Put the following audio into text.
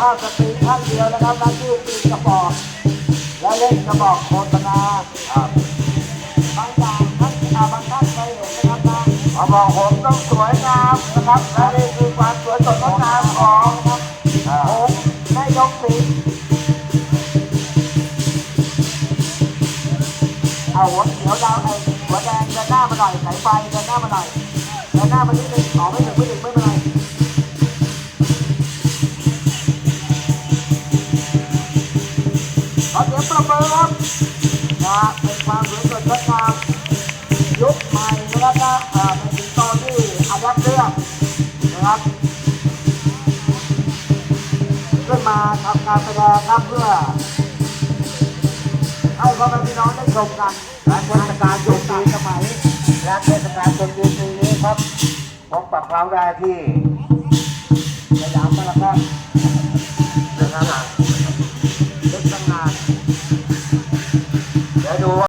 ภาพสตรีท่านเดียวนะครับหน้าที่ปีนกระบอกและเล่นกระบอกโฆษณาครับบางอย่างท่านอาบางท่านเคยเห็นนะครับนะกระบอกผมต้องสวยงามนะครับและนี่คือความสวยสดงดงามของผมนายกสิงห์เอาหัวเขียวดาวไอ้หัวแดงเดินหน้ามาหน่อยสายไฟเดินหน้ามาหน่อยเดินหน้ามานิดนึง เสียงประเมินครับนะเป็นความสวยสดงดงามยุคใหม่นะครับนะเป็นสิงโตที่อายัดเรื่องนะครับขึ้นมาทำการแสดงครับเพื่อให้พ่อแม่พี่น้องได้ชมกันและเทศกาลจุดปีสมัยและเทศกาลจุดปีปีนี้ครับพบกับเราได้ที่